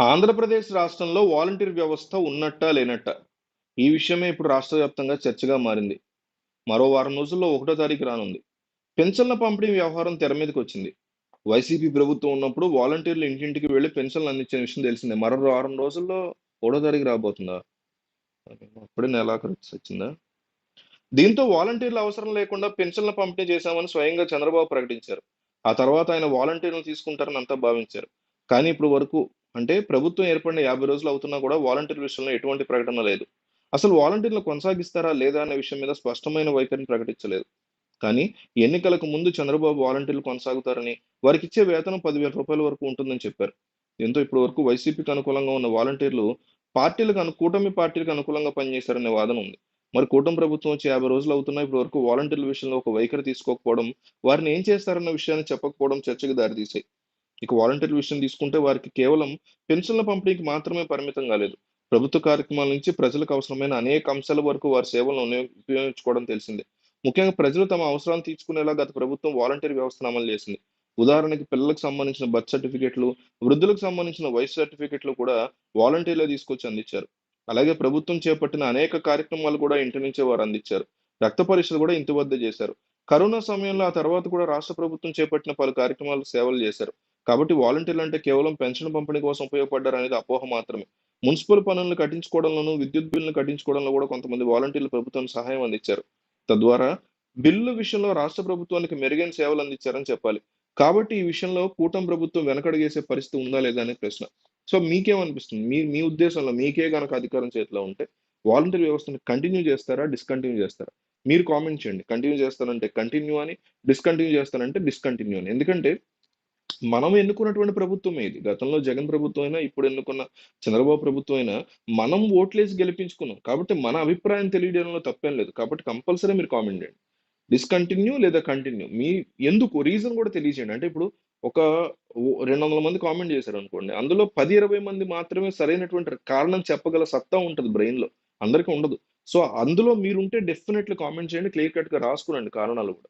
ఆంధ్రప్రదేశ్ రాష్ట్రంలో వాలంటీర్ వ్యవస్థ ఉన్నట్టా లేనట్టా? ఈ విషయమే ఇప్పుడు రాష్ట్ర వ్యాప్తంగా చర్చగా మారింది. మరో వారం రోజుల్లో ఒకటో తారీఖు రానుంది. పెన్షన్ల పంపిణీ వ్యవహారం తెర మీదకి వచ్చింది. వైసీపీ ప్రభుత్వం ఉన్నప్పుడు వాలంటీర్లు ఇంటింటికి వెళ్ళి పెన్షన్లు అందించిన విషయం తెలిసిందే. మరో వారం రోజుల్లో ఒకటో తారీఖు రాబోతుందా? అప్పుడే నెలాఖరు వచ్చిందా? దీంతో వాలంటీర్ల అవసరం లేకుండా పెన్షన్ల పంపిణీ చేశామని స్వయంగా చంద్రబాబు ప్రకటించారు. ఆ తర్వాత ఆయన వాలంటీర్లు తీసుకుంటారని అంతా భావించారు. కానీ ఇప్పుడు వరకు అంటే ప్రభుత్వం ఏర్పడిన యాభై రోజులు అవుతున్నా కూడా వాలంటీర్ విషయంలో ఎటువంటి ప్రకటన లేదు. అసలు వాలంటీర్లు కొనసాగిస్తారా లేదా అనే విషయం మీద స్పష్టమైన వైఖరిని ప్రకటించలేదు. కానీ ఎన్నికలకు ముందు చంద్రబాబు వాలంటీర్లు కొనసాగుతారని వారికి ఇచ్చే వేతనం పదివేల రూపాయల వరకు ఉంటుందని చెప్పారు. దీంతో ఇప్పటి వరకు వైసీపీకి అనుకూలంగా ఉన్న వాలంటీర్లు పార్టీలకు అను కూటమి పార్టీలకు అనుకూలంగా పనిచేశారనే వాదన ఉంది. మరి కూటమి ప్రభుత్వం వచ్చి యాభై రోజులు అవుతున్నా ఇప్పటి వరకు వాలంటీర్ల విషయంలో ఒక వైఖరి తీసుకోకపోవడం వారిని ఏం చేస్తారన్న విషయాన్ని చెప్పకపోవడం చర్చకు దారితీసాయి ఇక వాలంటీర్ల విషయం తీసుకుంటే వారికి కేవలం పెన్షన్ల పంపిణీకి మాత్రమే పరిమితం కాలేదు. ప్రభుత్వ కార్యక్రమాల నుంచి ప్రజలకు అవసరమైన అనేక అంశాల వరకు వారి సేవలను ఉపయోగించుకోవడం తెలిసిందే. ముఖ్యంగా ప్రజలు తమ అవసరాలను తీర్చుకునేలా గత ప్రభుత్వం వాలంటీర్ వ్యవస్థను అమలు చేసింది. ఉదాహరణకి పిల్లలకు సంబంధించిన బర్త్ సర్టిఫికెట్లు వృద్ధులకు సంబంధించిన వయసు సర్టిఫికెట్లు కూడా వాలంటీర్లే తీసుకొచ్చి అందించారు. అలాగే ప్రభుత్వం చేపట్టిన అనేక కార్యక్రమాలు కూడా ఇంటి నుంచే వారు అందించారు. రక్త పరీక్షలు కూడా ఇంటి వద్ద చేశారు. కరోనా సమయంలో ఆ తర్వాత కూడా రాష్ట్ర ప్రభుత్వం చేపట్టిన పలు కార్యక్రమాలు సేవలు చేశారు. కాబట్టి వాలంటీర్లు అంటే కేవలం పెన్షన్ పంపిణీ కోసం ఉపయోగపడ్డారు అనేది అపోహ మాత్రమే. మున్సిపల్ పనులను కట్టించుకోవడంలోనూ విద్యుత్ బిల్లును కట్టించుకోవడంలో కూడా కొంతమంది వాలంటీర్లు ప్రభుత్వం సహాయం అందించారు. తద్వారా బిల్లు విషయంలో రాష్ట్ర ప్రభుత్వానికి మెరుగైన సేవలు అందించారని చెప్పాలి. కాబట్టి ఈ విషయంలో కూటమి ప్రభుత్వం వెనకడుగేసే పరిస్థితి ఉందా లేదా అనే ప్రశ్న. సో మీకేమనిపిస్తుంది? మీ మీ ఉద్దేశంలో మీకే గనక అధికారం చేతిలో ఉంటే వాలంటీర్ వ్యవస్థను కంటిన్యూ చేస్తారా డిస్కంటిన్యూ చేస్తారా? మీరు కామెంట్ చేయండి. కంటిన్యూ చేస్తానంటే కంటిన్యూ అని డిస్కంటిన్యూ చేస్తానంటే డిస్కంటిన్యూ అని. ఎందుకంటే మనం ఎన్నుకున్నటువంటి ప్రభుత్వం ఇది గతంలో జగన్ ప్రభుత్వం అయినా ఇప్పుడు ఎన్నుకున్న చంద్రబాబు ప్రభుత్వం అయినా మనం ఓట్లేసి గెలిపించుకున్నాం. కాబట్టి మన అభిప్రాయం తెలియడంలో తప్పేం లేదు. కాబట్టి కంపల్సరీ మీరు కామెంట్ చేయండి. డిస్కంటిన్యూ లేదా కంటిన్యూ? మీ ఎందుకు? రీజన్ కూడా తెలియజేయండి. అంటే ఇప్పుడు ఒక రెండు వందల మంది కామెంట్ చేశారు అనుకోండి అందులో పది ఇరవై మంది మాత్రమే సరైనటువంటి కారణం చెప్పగల సత్తా ఉంటుంది బ్రెయిన్లో అందరికీ ఉండదు. సో అందులో మీరుంటే డెఫినెట్లీ కామెంట్ చేయండి. క్లియర్ కట్గా కారణాలు కూడా.